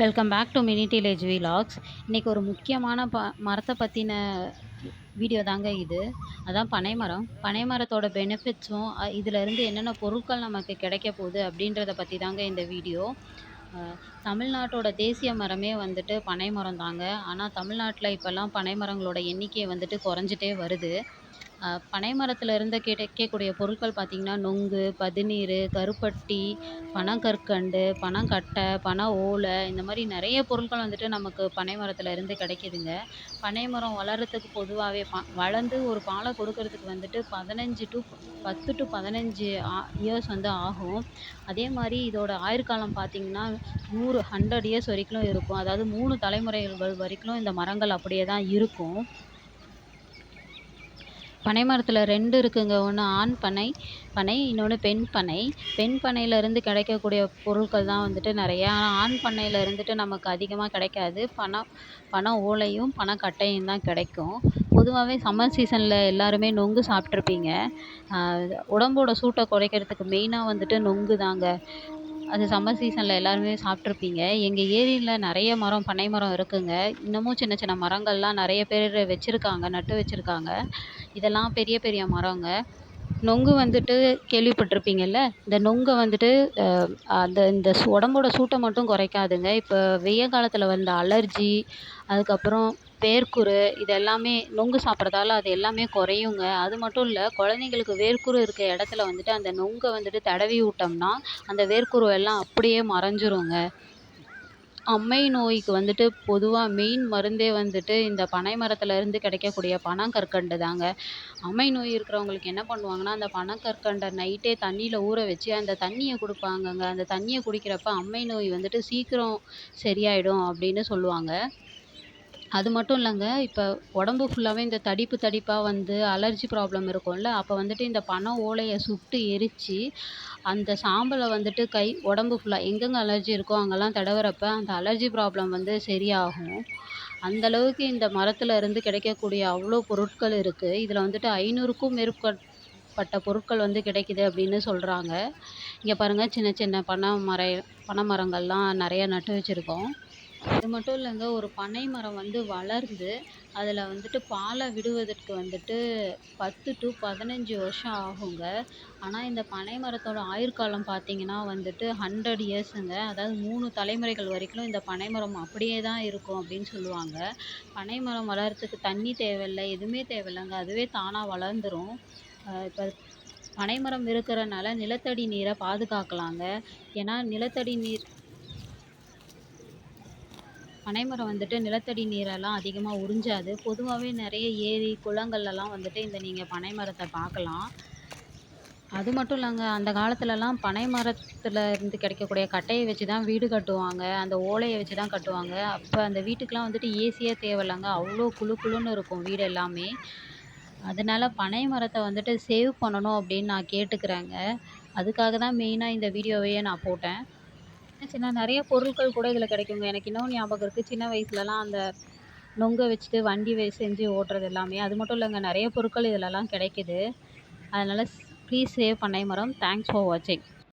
Welcome back to mini டீலேஜ் vlogs இன்றைக்கி ஒரு முக்கியமான ப மரத்தை பற்றின வீடியோ தாங்க இது. அதான் பனை மரம். பனை மரத்தோட பெனிஃபிட்ஸும் இதிலருந்து என்னென்ன பொருட்கள் நமக்கு கிடைக்க போகுது அப்படின்றத பற்றி தாங்க இந்த வீடியோ தமிழ்நாட்டோட தேசிய மரமே வந்துட்டு பனை மரம் தாங்க. ஆனால் தமிழ்நாட்டில் இப்போல்லாம் பனை மரங்களோட எண்ணிக்கை வந்துட்டு குறைஞ்சிட்டே வருது. பனை மரத்தில் இருந்து கிடைக்கக்கூடிய பொருட்கள் பார்த்திங்கன்னா நொங்கு பதநீர் கருப்பட்டி பனங்கற்கண்டு பனங்கட்டை பனை ஓலை இந்த மாதிரி நிறைய பொருட்கள் வந்துட்டு நமக்கு பனை மரத்தில் இருந்து கிடைக்கிதுங்க. பனை மரம் வளர்கிறதுக்கு பொதுவாகவே ப வளர்ந்து ஒரு பாலை கொடுக்கறதுக்கு வந்துட்டு பதினஞ்சு டு பத்து டு பதினஞ்சு இயர்ஸ் வந்து ஆகும். அதே மாதிரி இதோட ஆயுட்காலம் பார்த்திங்கன்னா நூறு ஹண்ட்ரட் இயர்ஸ் வரைக்கும் இருக்கும். அதாவது மூணு தலைமுறைகள் வரைக்கும் இந்த மரங்கள் அப்படியே தான் இருக்கும். பனை மரத்தில் ரெண்டு இருக்குதுங்க ஒன்று ஆண் பனை பனை இன்னொன்று பெண் பனை. பெண் பனையிலேருந்து கிடைக்கக்கூடிய பொருட்கள் தான் வந்துட்டு நிறையா. ஆனால் ஆண் பண்ணையில் இருந்துட்டு நமக்கு அதிகமாக கிடைக்காது. பனம் பனை ஓலையும் பனக்கட்டையும் தான் கிடைக்கும். பொதுவாகவே சம்மர் சீசனில் எல்லாருமே நொங்கு சாப்பிட்ருப்பீங்க உடம்போட சூட்டை குறைக்கிறதுக்கு மெயினாக வந்துட்டு நொங்கு தாங்க. அது சம்மர் சீசனில் எல்லாருமே சாப்பிட்ருப்பீங்க எங்கள் ஏரியில் நிறைய மரம் பனை மரம் இருக்குங்க. இன்னமும் சின்ன சின்ன மரங்கள்லாம் நிறைய பேர் வச்சுருக்காங்க நட்டு வச்சுருக்காங்க. இதெல்லாம் பெரிய பெரிய மரங்க. நொங்கு வந்துட்டு கேள்விப்பட்டிருப்பீங்கல்ல? இந்த நொங்கை வந்துட்டு அந்த இந்த உடம்போட சூட்டை மட்டும் குறைக்காதுங்க. இப்போ வெய்ய காலத்தில் வந்த அலர்ஜி அதுக்கப்புறம் வேர்க்குரு இது எல்லாமே நொங்கு சாப்பிட்றதால அது எல்லாமே குறையுங்க. அது மட்டும் இல்லை குழந்தைங்களுக்கு வேர்க்குரு இருக்க இடத்துல வந்துட்டு அந்த நொங்கை வந்துட்டு தடவி விட்டோம்னா அந்த வேர்க்குரு எல்லாம் அப்படியே மறைஞ்சிருங்க. அம்மை நோய்க்கு வந்துட்டு பொதுவாக மெயின் மருந்தே வந்துட்டு இந்த பனை மரத்துலேருந்து கிடைக்கக்கூடிய பனங்கற்கண்டு தாங்க. அம்மை நோய் இருக்கிறவங்களுக்கு என்ன பண்ணுவாங்கன்னா அந்த பனங்கற்கண்டை நைட்டே தண்ணியில் ஊற வச்சு அந்த தண்ணியை கொடுப்பாங்கங்க. அந்த தண்ணியை குடிக்கிறப்ப அம்மை நோய் வந்துட்டு சீக்கிரம் சரியாயிடும் அப்படின்னு சொல்லுவாங்க. அது மட்டும் இல்லைங்க இப்போ உடம்பு ஃபுல்லாகவே இந்த தடிப்பு தடிப்பாக வந்து அலர்ஜி ப்ராப்ளம் இருக்கும்ல அப்போ வந்துட்டு இந்த பனை ஓலையை சுட்டு எரித்து அந்த சாம்பலை வந்துட்டு கை உடம்பு ஃபுல்லாக எங்கெங்கே அலர்ஜி இருக்கோ அங்கெல்லாம் தடவுறப்ப அந்த அலர்ஜி ப்ராப்ளம் வந்து சரியாகும். அந்த அளவுக்கு இந்த மரத்தில் இருந்து கிடைக்கக்கூடிய அவ்வளோ பொருட்கள் இருக்குது இதில் வந்துட்டு ஐநூறுக்கும் மேற்பட்ட பொருட்கள் வந்து கிடைக்குது அப்படின்னு சொல்கிறாங்க இங்கே பாருங்கள் சின்ன சின்ன பனை மர பனை மரங்கள்லாம் நிறைய நட்டு வச்சுருக்கோம். அது மட்டும் இல்லைங்க ஒரு பனை மரம் வந்து வளர்ந்து அதில் வந்துட்டு பாலை விடுவதற்கு வந்துட்டு பத்து டு பதினஞ்சு வருஷம் ஆகுங்க. ஆனால் இந்த பனை மரத்தோட ஆயுட்காலம் பார்த்தீங்கன்னா வந்துட்டு ஹண்ட்ரட் இயர்ஸுங்க அதாவது மூணு தலைமுறைகள் வரைக்கும் இந்த பனை மரம் அப்படியே தான் இருக்கும் அப்படின்னு சொல்லுவாங்க. பனை மரம் வளர்கிறதுக்கு தண்ணி தேவையில்லை எதுவுமே தேவையில்லைங்க. அதுவே தானாக வளர்ந்துரும். இப்போ பனை மரம் இருக்கிறனால நிலத்தடி நீரை பாதுகாக்கலாங்க. ஏன்னா நிலத்தடி நீர் பனைமரம் வந்துட்டு நிலத்தடி நீரெல்லாம் அதிகமாக உறிஞ்சாது. பொதுவாகவே நிறைய ஏரி குளங்கள்லலாம் வந்துட்டு இந்த நீங்கள் பனை மரத்தை பார்க்கலாம். அது மட்டும் இல்லைங்க அந்த காலத்துலலாம் பனை மரத்தில் இருந்து கிடைக்கக்கூடிய கட்டையை வச்சு தான் வீடு கட்டுவாங்க. அந்த ஓலையை வச்சு தான் கட்டுவாங்க. அப்போ அந்த வீட்டுக்கெலாம் வந்துட்டு ஏசியே தேவையில்லைங்க. அவ்வளோ குளு குளுன்னு இருக்கும் வீடு எல்லாமே. அதனால் பனை மரத்தை வந்துட்டு சேவ் பண்ணணும் அப்படின்னு நான் கேட்டுக்கிறேங்க. அதுக்காக தான் மெயினாக இந்த வீடியோவையே நான் போட்டேன். சின்ன சின்ன நிறைய பொருட்கள் கூட இதில் கிடைக்குங்க. எனக்கு இன்னும் ஞாபகம் இருக்குது சின்ன வயசுலலாம் அந்த நொங்கை வச்சுட்டு வண்டி வை செஞ்சு ஓட்டுறது எல்லாமே. அது மட்டும் இல்லைங்க. நிறைய பொருட்கள் இதிலலாம் கிடைக்குது. அதனால் ப்ளீஸ் சேவ் பண்ணை மரம். தேங்க்ஸ் ஃபார் வாட்சிங்